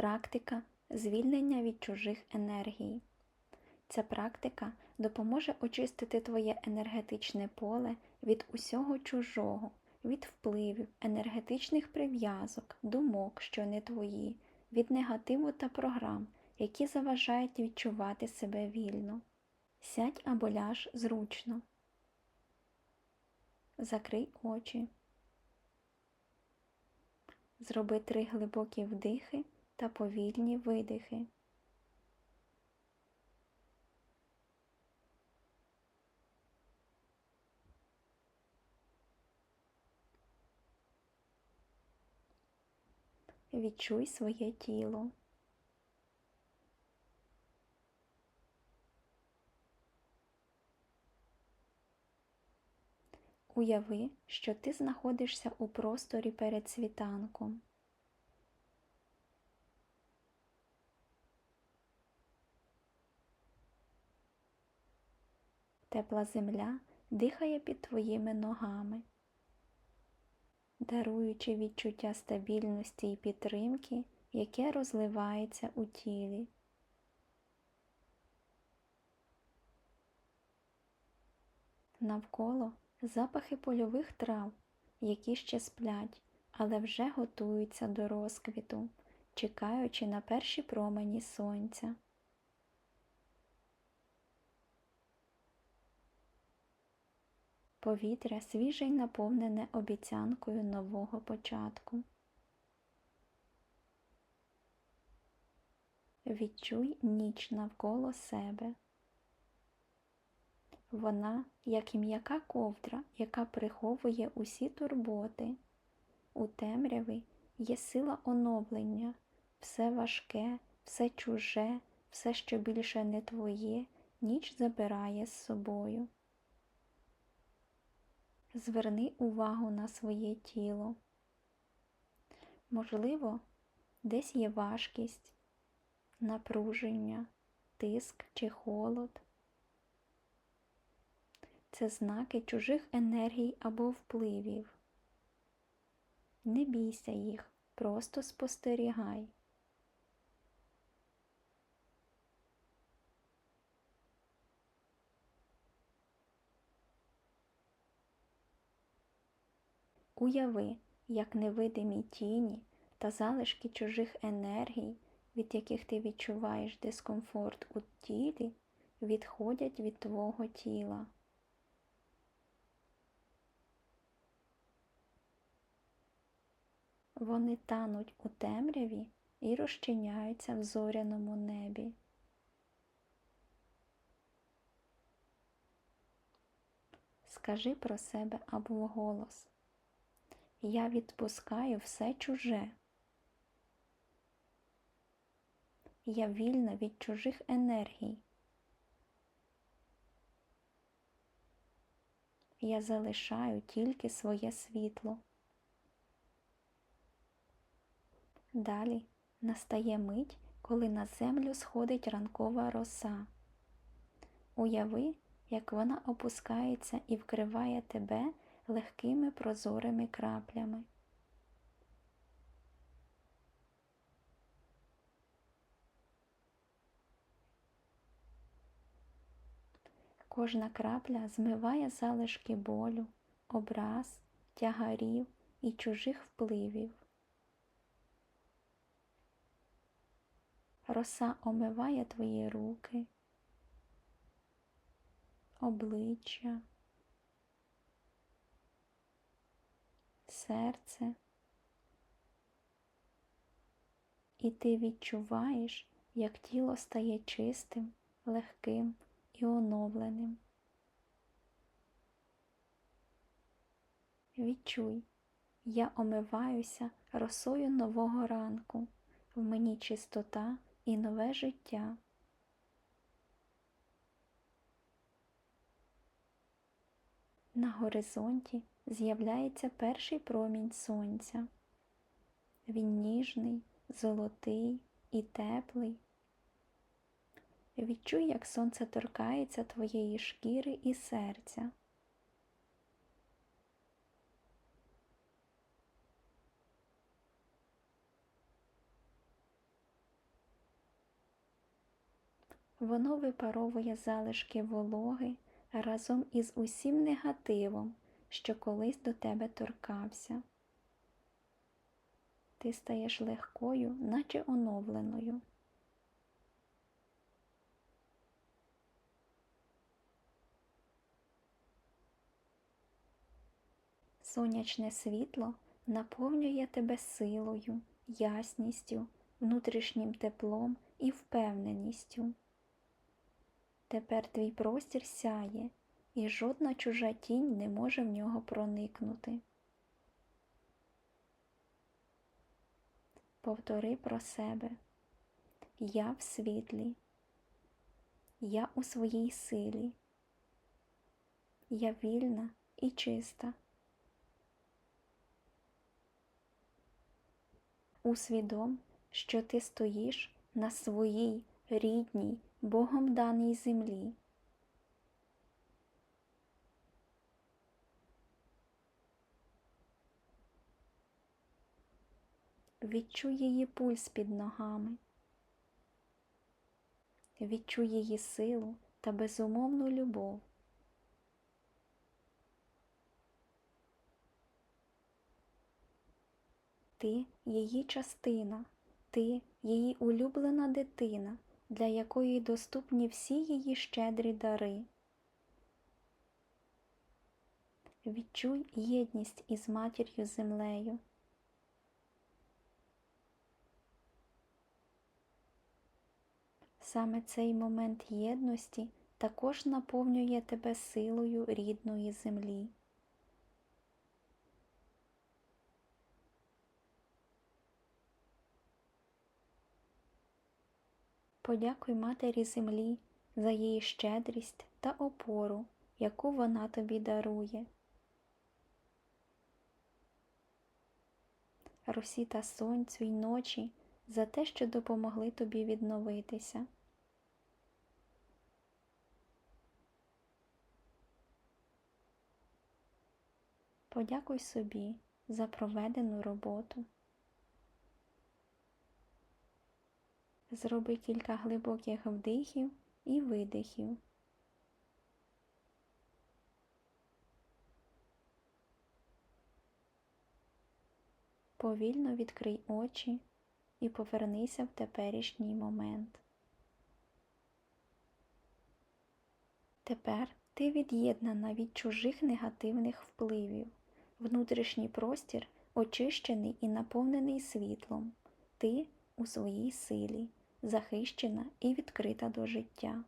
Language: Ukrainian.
Практика звільнення від чужих енергій. Ця практика допоможе очистити твоє енергетичне поле від усього чужого, від впливів, енергетичних прив'язок, думок, що не твої, від негативу та програм, які заважають відчувати себе вільно. Сядь або ляж зручно. Закрий очі. Зроби три глибокі вдихи та повільні видихи. Відчуй своє тіло. Уяви, що ти знаходишся у просторі перед світанком. Тепла земля дихає під твоїми ногами, даруючи відчуття стабільності і підтримки, яке розливається у тілі. Навколо запахи польових трав, які ще сплять, але вже готуються до розквіту, чекаючи на перші промені сонця. Повітря свіже й наповнене обіцянкою нового початку. Відчуй ніч навколо себе. Вона, як і м'яка ковдра, яка приховує усі турботи. У темряві є сила оновлення, все важке, все чуже, все, що більше не твоє, ніч забирає з собою. Зверни увагу на своє тіло. Можливо, десь є важкість, напруження, тиск чи холод. Це знаки чужих енергій або впливів. Не бійся їх, просто спостерігай. Уяви, як невидимі тіні та залишки чужих енергій, від яких ти відчуваєш дискомфорт у тілі, відходять від твого тіла. Вони тануть у темряві і розчиняються в зоряному небі. Скажи про себе або вголос. Я відпускаю все чуже. Я вільна від чужих енергій. Я залишаю тільки своє світло. Далі настає мить, коли на землю сходить ранкова роса. Уяви, як вона опускається і вкриває тебе легкими прозорими краплями. Кожна крапля змиває залишки болю, образ, тягарів і чужих впливів. Роса омиває твої руки, обличчя, серце, і ти відчуваєш, як тіло стає чистим, легким і оновленим. Відчуй, я омиваюся росою нового ранку, в мені чистота і нове життя. На горизонті з'являється перший промінь сонця. Він ніжний, золотий і теплий. Відчуй, як сонце торкається твоєї шкіри і серця. Воно випаровує залишки вологи разом із усім негативом, що колись до тебе торкався. Ти стаєш легкою, наче оновленою. Сонячне світло наповнює тебе силою, ясністю, внутрішнім теплом і впевненістю. Тепер твій простір сяє, і жодна чужа тінь не може в нього проникнути. Повтори про себе. Я в світлі. Я у своїй силі. Я вільна і чиста. Усвідом, що ти стоїш на своїй рідній, Богом даній землі. Відчуй її пульс під ногами. Відчуй її силу та безумовну любов. Ти її частина, ти її улюблена дитина, для якої доступні всі її щедрі дари. Відчуй єдність із матір'ю землею. Саме цей момент єдності також наповнює тебе силою рідної землі. Подякуй Матері Землі за її щедрість та опору, яку вона тобі дарує. Росі та сонцю й ночі за те, що допомогли тобі відновитися. Подякуй собі за проведену роботу. Зроби кілька глибоких вдихів і видихів. Повільно відкрий очі і повернися в теперішній момент. Тепер ти від'єднана від чужих негативних впливів. Внутрішній простір очищений і наповнений світлом. Ти у своїй силі, захищена і відкрита до життя.